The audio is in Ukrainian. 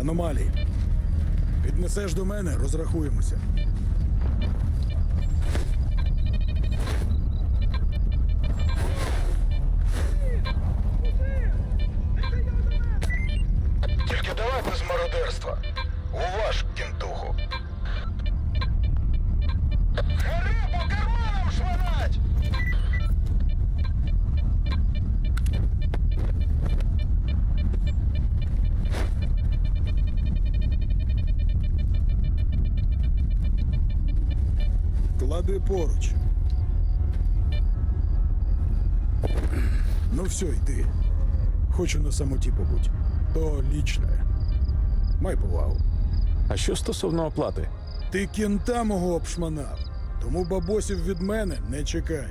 аномалії. Піднесеш до мене, розрахуємося. Тільки давай без мародерства. Уваж, кінтуху. Клади поруч. Ну все, йди. Хочу на самоті побути. То лічне. Май повагу. А що стосовно оплати? Ти кінта мого обшманав, тому бабосів від мене не чекай.